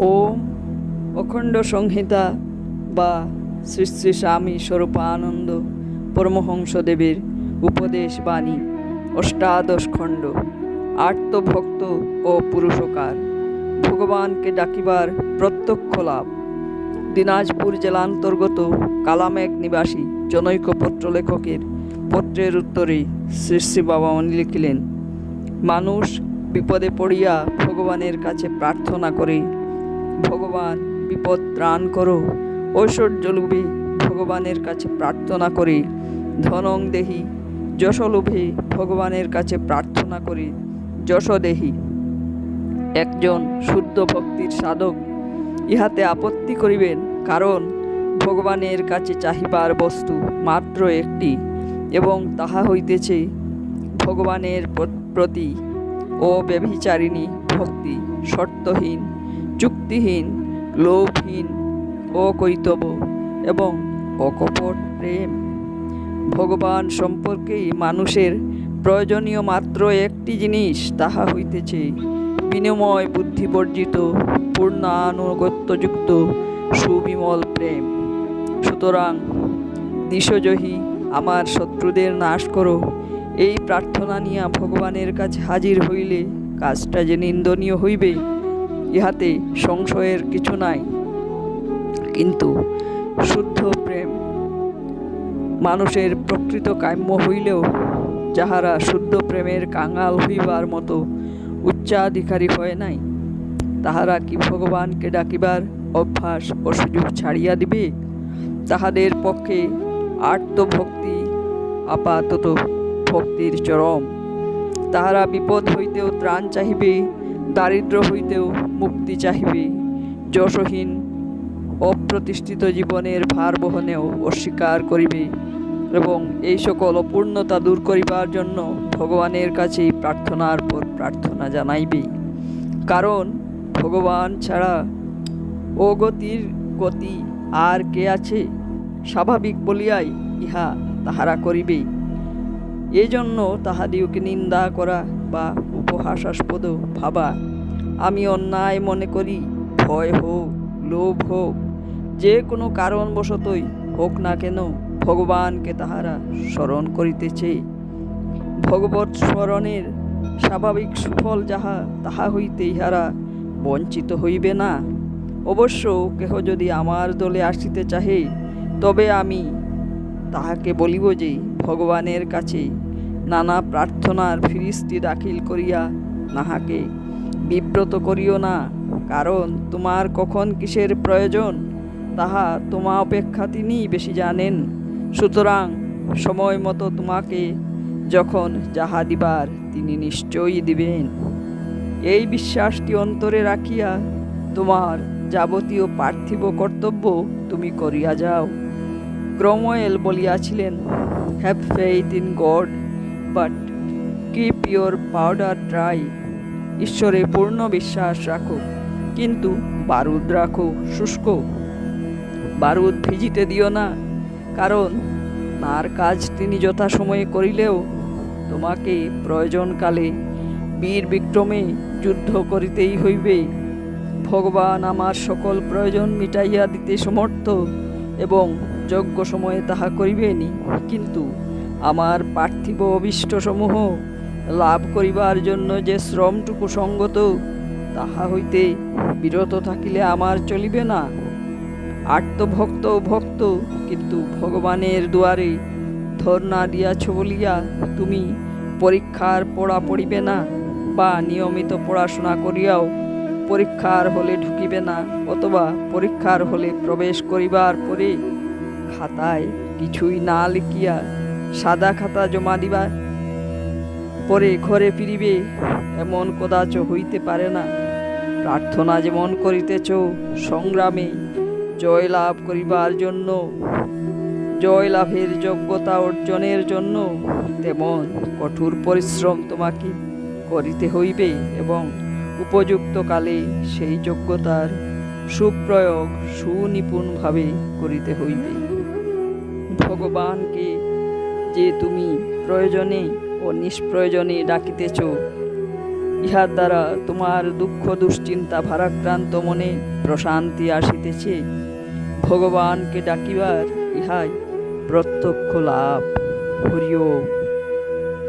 ওম অখণ্ড সংহিতা বা শ্রী শ্রী স্বামী স্বরূপানন্দ পরমহংসদেবের উপদেশ বাণী, অষ্টাদশ খণ্ড, আর্তভক্ত ও পুরুষকার। ভগবানকে ডাকিবার প্রত্যক্ষ লাভ। দিনাজপুর জেলা জেলান্তর্গত কালামেঘ নিবাসী জনৈক পত্র লেখকের পত্রের উত্তরে শ্রী শ্রী বাবা মনি লিখিলেন, মানুষ বিপদে পড়িয়া ভগবানের কাছে প্রার্থনা করে ভগবান বিপদ ত্রাণ করো। ঐশ্বর্য লোভে ভগবানের কাছে প্রার্থনা করে। ধনং দেহি, যশ লোভে ভগবানের কাছে প্রার্থনা করে। যশ দেহি, একজন শুদ্ধ ভক্তির সাধক, ইহাতে আপত্তি করিবেন, কারণ ভগবানের কাছে চাহিবার বস্তু মাত্র একটি, এবং তাহা হইতেছে ভগবানের প্রতি ও ব্যভিচারিণী ভক্তি শর্তহীন চুক্তিহীন, লোভহীন, অকৈতব এবং অকপট প্রেম। ভগবান সম্পর্কেই মানুষের প্রয়োজনীয় মাত্র একটি জিনিস, তাহা হইতেছে বিনিময় বুদ্ধিবর্জিত, পূর্ণানুগত্যযুক্ত, সুবিমল প্রেম। সুতরাং দিশজহি আমার শত্রুদের নাশ করো। এই প্রার্থনা নিয়া ভগবানের কাছে হাজির হইলে কাজটা যে নিন্দনীয় হইবে ইহাতে সংশয়ের কিছু নাই। কিন্তু শুদ্ধ প্রেম মানুষের প্রকৃত কাম্য হইলেও যাহারা শুদ্ধ প্রেমের কাঙাল হইবার মতো উচ্চাধিকারী হয় নাই, তাহারা কি ভগবানকে ডাকিবার অভ্যাস ও সুযোগ ছাড়িয়া দিবে? তাহাদের পক্ষে আর্তভক্তি আপাতত ভক্তির চরম। তাহারা বিপদ হইতেও ত্রাণ চাহিবে, দারিদ্র হইতেও মুক্তি চাহিবে। যশহীন অপ্রতিষ্ঠিত জীবনের ভার বহনেও অস্বীকার করিবে এবং এই সকল অপূর্ণতা দূর করিবার জন্য ভগবানের কাছেই প্রার্থনার পর প্রার্থনা জানাইবে। কারণ ভগবান ছাড়া অগতির গতি আর কে আছে? স্বাভাবিক বলিয়াই ইহা তাহারা করিবে। এজন্য তাহাদিওকে নিন্দা করা বা উপহাসাস্পদ ভাবা আমি অন্যায় মনে করি, ভয় হোক, লোভ হোক, যে কোনো কারণবশতই হোক না কেন ভগবানকে তাহারা স্মরণ করিতেছে। ভগবৎ স্মরণের স্বাভাবিক সুফল যাহা, তাহা হইতে ইহারা বঞ্চিত হইবে না। অবশ্য কেহ যদি আমার দলে আসিতে চাহে, তবে আমি তাহাকে বলিব যে, ভগবানের কাছে নানা প্রার্থনার ফিরিস্তি দাখিল করিয়া নাহাকে বিব্রত করিও না, কারণ তোমার কখন কিসের প্রয়োজন, তাহা তোমা অপেক্ষা তিনিই বেশি জানেন। সুতরাং সময় মতো তোমাকে যখন যাহা দিবার তিনি নিশ্চয়ই দিবেন। এই বিশ্বাসটি অন্তরে রাখিয়া তোমার যাবতীয় পার্থিব কর্তব্য তুমি করিয়া যাও। Cromwell বলিয়াছিলেন have faith in God but keep your powder dry ঈশ্বরে পূর্ণ বিশ্বাস রাখো। কিন্তু বারুদ রাখো, শুষ্ক। বারুদ ভিজিতে দিও না, কারণ তার কাজ তিনি যথাসময়ে করিলেও তোমাকে প্রয়োজনকালে বীর বিক্রমে যুদ্ধ করিতেই হইবে। ভগবান আমার সকল প্রয়োজন মিটাইয়া দিতে সমর্থ এবং যজ্ঞ সময়ে তাহা করিবেনি কিন্তু আমার পার্থিব অভিষ্টসমূহ লাভ করিবার জন্য যে শ্রমটুকু সঙ্গত, তাহা হইতে বিরত থাকিলে আমার চলিবে না। আর্তভক্ত ও ভক্ত, কিন্তু ভগবানের দুয়ারে ধর্ণা দিয়াছ বলিয়া তুমি পরীক্ষার পড়া পড়িবে না বা নিয়মিত পড়াশোনা করিয়াও পরীক্ষার হলে ঢুকিবে না অথবা পরীক্ষার হলে প্রবেশ করিবার পরে খাতায় কিছুই না লিখিয়া সাদা খাতা জমা দিবা পরে ঘরে ফিরিবে, এমন কদাচ হইতে পারে না। প্রার্থনা যেমন করিতেছ, সংগ্রামে জয় লাভ করিবার জন্য জয় লাভের যোগ্যতা অর্জনের জন্য তেমন কঠোর পরিশ্রম তোমাকে করিতে হইবে এবং উপযুক্ত কালে সেই যোগ্যতার সুপ্রয়োগ সুনিপুণভাবে করিতে হইবে। ভগবানকে যে তুমি প্রয়োজনে ও নিষ্প্রয়োজনে ডাকিতেছ। ইহার দ্বারা তোমার দুঃখ, দুশ্চিন্তা ভারাক্রান্ত মনে প্রশান্তি আসিতেছে। ভগবানকে ডাকিবার ইহাই প্রত্যক্ষ লাভ। হরিও